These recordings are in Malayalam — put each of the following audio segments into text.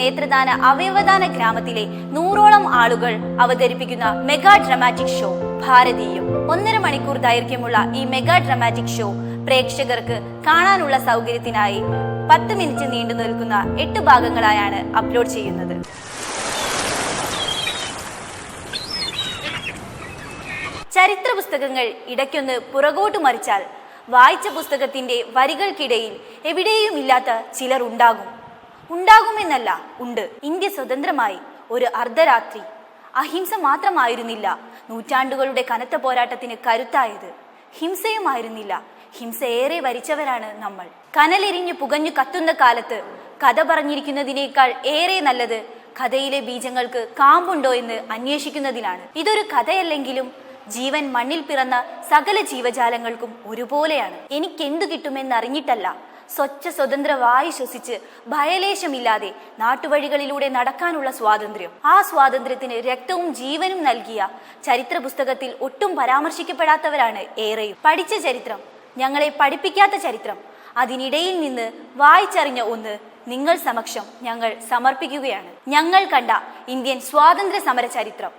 നേത്രദാന അവയവദാന ഗ്രാമത്തിലെ നൂറോളം ആളുകൾ അവതരിപ്പിക്കുന്ന മെഗാ ഡ്രമാറ്റിക് ഷോ ഭാരതീയം. ഒന്നര മണിക്കൂർ ദൈർഘ്യമുള്ള ഈ മെഗാ ഡ്രമാറ്റിക് ഷോ പ്രേക്ഷകർക്ക് കാണാനുള്ള സൗകര്യത്തിനായി പത്ത് മിനിറ്റ് നീണ്ടു നിൽക്കുന്ന എട്ട് ഭാഗങ്ങളായാണ് അപ്ലോഡ് ചെയ്യുന്നത്. ചരിത്ര പുസ്തകങ്ങൾ ഇടയ്ക്കൊന്ന് പുറകോട്ട് മറിച്ചാൽ വായിച്ച പുസ്തകത്തിന്റെ വരികൾക്കിടയിൽ എവിടെയും ഇല്ലാത്ത ചിലർ ഉണ്ടാകും. ഉണ്ടാകുമെന്നല്ല ഉണ്ട്. ഇന്ത്യ സ്വതന്ത്രമായി ഒരു അർദ്ധരാത്രി. അഹിംസ മാത്രമായിരുന്നില്ല. നൂറ്റാണ്ടുകളുടെ കനത്ത പോരാട്ടത്തിന് കരുത്തായത്. ഹിംസയുമായിരുന്നില്ല. ഹിംസ ഏറെ വരിച്ചവരാണ് നമ്മൾ. കനലെരിഞ്ഞു പുകഞ്ഞു കത്തുന്ന കാലത്ത് കഥ പറഞ്ഞിരിക്കുന്നതിനേക്കാൾ ഏറെ നല്ലത് കഥയിലെ ബീജങ്ങൾക്ക് കാമ്പുണ്ടോ എന്ന് അന്വേഷിക്കുന്നതിലാണ്. ഇതൊരു കഥയല്ലെങ്കിലും ജീവൻ മണ്ണിൽ പിറന്ന സകല ജീവജാലങ്ങൾക്കും ഒരുപോലെയാണ്. എനിക്കെന്തു കിട്ടുമെന്നറിഞ്ഞിട്ടല്ല. സ്വച്ഛ സ്വതന്ത്ര വായു ശ്വസിച്ച് ഭയലേശമില്ലാതെ നാട്ടുവഴികളിലൂടെ നടക്കാനുള്ള സ്വാതന്ത്ര്യം. ആ സ്വാതന്ത്ര്യത്തിന് രക്തവും ജീവനും നൽകിയ ചരിത്ര പുസ്തകത്തിൽ ഒട്ടും പരാമർശിക്കപ്പെടാത്തവരാണ് ഏറെയും. പഠിച്ച ചരിത്രം ഞങ്ങളെ പഠിപ്പിക്കാത്ത ചരിത്രം അതിനിടയിൽ നിന്ന് വായിച്ചറിഞ്ഞ ഒന്ന് നിങ്ങൾ സമക്ഷം ഞങ്ങൾ സമർപ്പിക്കുകയാണ്. ഞങ്ങൾ കണ്ട ഇന്ത്യൻ സ്വാതന്ത്ര്യ സമര ചരിത്രം.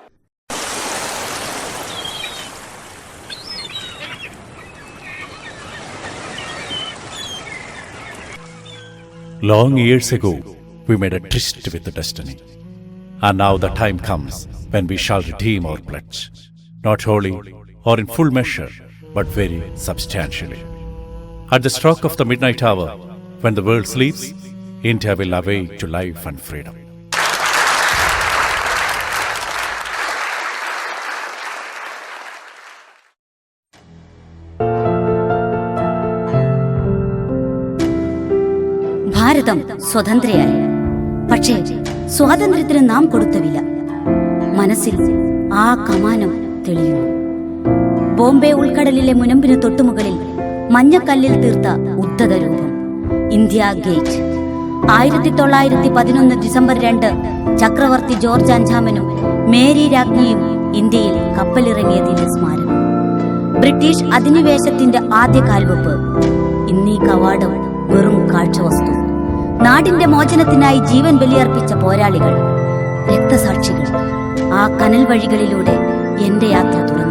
Long years ago, we made a tryst with the destiny. And now the time comes when we shall redeem our pledge. Not wholly or in full measure, but very substantially. At the stroke of the midnight hour, when the world sleeps, India will awake to life and freedom. ഭാരതം സ്വതന്ത്രയായി. പക്ഷേ സ്വാതന്ത്ര്യത്തിന് നാം കൊടുത്ത വില. മനസ്സിൽ ആ കമാനം തെളിയുന്നു. ബോംബെ ഉൾക്കടലിലെ മുനമ്പിന് തൊട്ടുമുകളിൽ മഞ്ഞക്കല്ലിൽ തീർത്ത ഉദ്ധത രൂപം. India Gate. ആയിരത്തി തൊള്ളായിരത്തി പതിനൊന്ന് ഡിസംബർ രണ്ട് ചക്രവർത്തി ജോർജ് അഞ്ചാമനും മേരി രാജ്ഞിയും ഇന്ത്യയിൽ കപ്പലിറങ്ങിയതിന്റെ സ്മാരകം. ബ്രിട്ടീഷ് അധിനിവേശത്തിന്റെ ആദ്യ കാൽവെപ്പ് ഇന്നീ കവാടം വെറും കാഴ്ചവസ്തു. നാടിന്റെ മോചനത്തിനായി ജീവൻ ബലിയർപ്പിച്ച പോരാളികൾ രക്തസാക്ഷികൾ ആ കനൽ വഴികളിലൂടെ എന്റെ യാത്ര തുടങ്ങുന്നു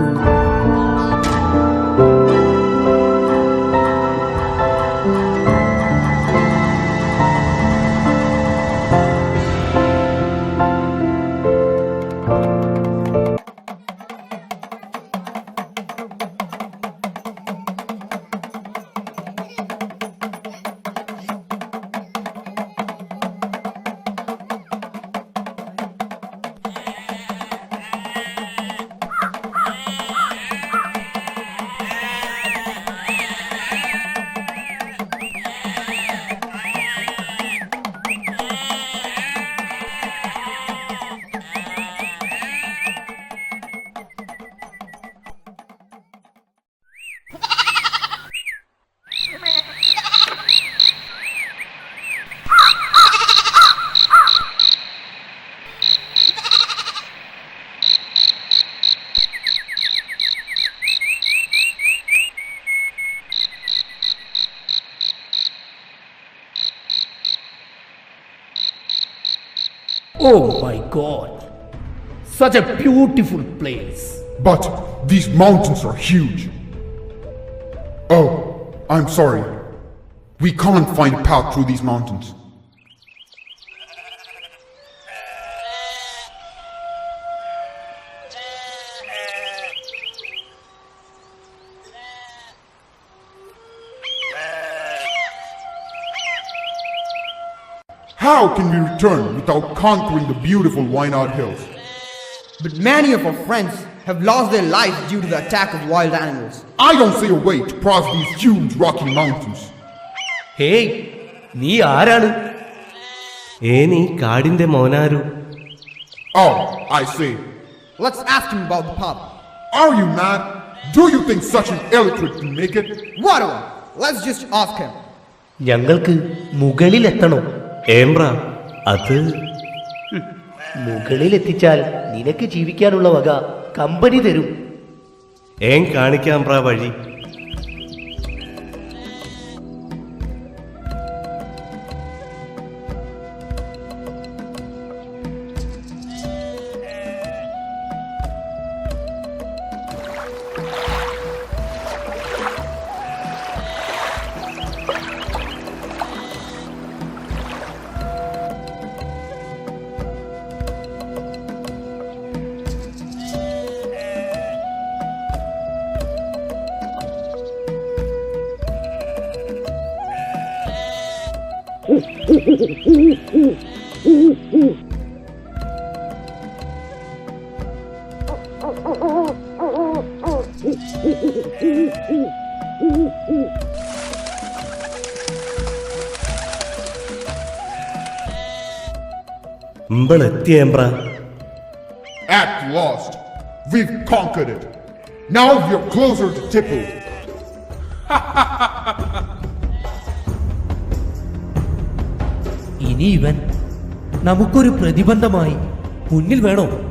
Oh my god. Such a beautiful place. But these mountains are huge. Oh, I'm sorry. We can't find a path through these mountains. How can we return without conquering the beautiful Wynard Hills? But many of our friends have lost their lives due to the attack of wild animals. I don't see a way to cross these huge rocky mountains. Hey നീ ആരാണ് ഏ നീ കാടിന്റെ മോനാരു Oh, I see. Let's ask him about the pub. Are you mad? Do you think such an illiterate can make it? Whatever. Let's just ask him. ഞങ്ങൾക്ക് മുകളിലെത്തണം ഏമ്പ്ര അത്? മുകളിലെത്തിച്ചാൽ നിനക്ക് ജീവിക്കാനുള്ള വക കമ്പനി തരും. ഏൻ കാണിക്കാം പ്രാ വഴി. At last, we've conquered it. Now we're closer to Tipu. ഇനി ഇവൻ. നമുക്കൊരു പ്രതിബന്ധമായി മുന്നിൽ വേണോ?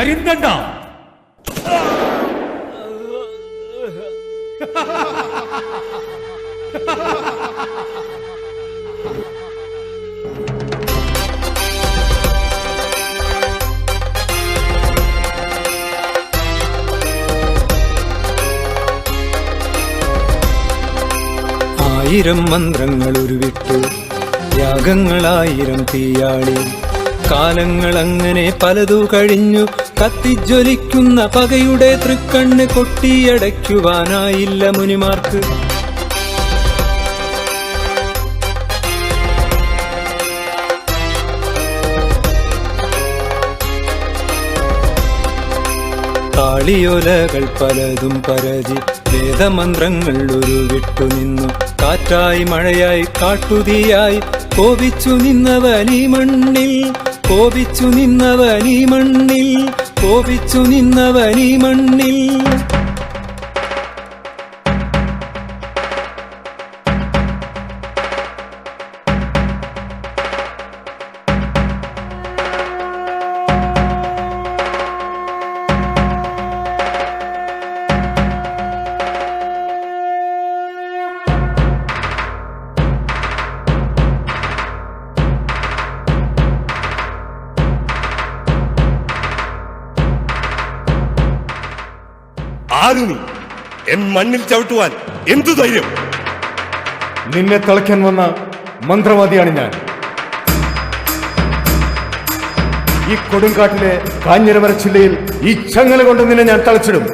കരിന്തണ്ട ആയിരം മന്ത്രങ്ങൾ ഉരുവിട്ടു യാഗങ്ങളായിരം തീയാളി. കാലങ്ങൾ അങ്ങനെ പലതു കഴിഞ്ഞു. കത്തിജ്വലിക്കുന്ന പകയുടെ തൃക്കണ്ണ് കൊട്ടിയടയ്ക്കുവാനായില്ല മുനിമാർക്ക്. താളിയോലകൾ പലതും പരതി വേദമന്ത്രങ്ങൾ ഉരുവിട്ടു നിന്നു. കാറ്റായി മഴയായി കാട്ടുതീയായി കോപിച്ചു നിന്നവനീ മണ്ണിൽ കോപിച്ചു നിന്നവനീ മണ്ണിൽ കോപിച്ചു നിന്നവനീ മണ്ണിൽ. ആരു എൻ മണ്ണിൽ ചവിട്ടുവാൻ എന്തു ധൈര്യം? നിന്നെ തളയ്ക്കാൻ വന്ന മന്ത്രവാദിയാണ് ഞാൻ. ഈ കൊടുങ്കാട്ടിലെ കാഞ്ഞിരമര ജില്ലയിൽ ഈ ചങ്ങല കൊണ്ട് നിന്നെ ഞാൻ തളച്ചിടും.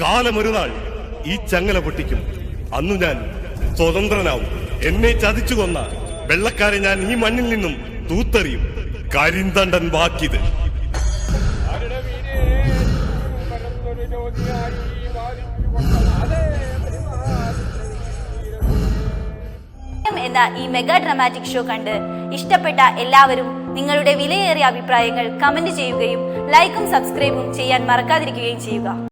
കാലമൊരു നാൾ ഈ ചങ്ങല പൊട്ടിക്കും. അന്നു ഞാൻ സ്വതന്ത്രനാവും. എന്നെ ചതിച്ചു കൊന്ന വെള്ളക്കാരെ ഞാൻ ഈ മണ്ണിൽ നിന്നും തൂത്തെറിയും. കരിന്തണ്ടൻ ബാക്കിത് എന്ന ഈ മെഗാ ഡ്രാമാറ്റിക് ഷോ കണ്ട് ഇഷ്ടപ്പെട്ട എല്ലാവരും നിങ്ങളുടെ വിലയേറിയ അഭിപ്രായങ്ങൾ കമന്റ് ചെയ്യുകയും ലൈക്കും സബ്സ്ക്രൈബും ചെയ്യാൻ മറക്കാതിരിക്കുകയും ചെയ്യുക.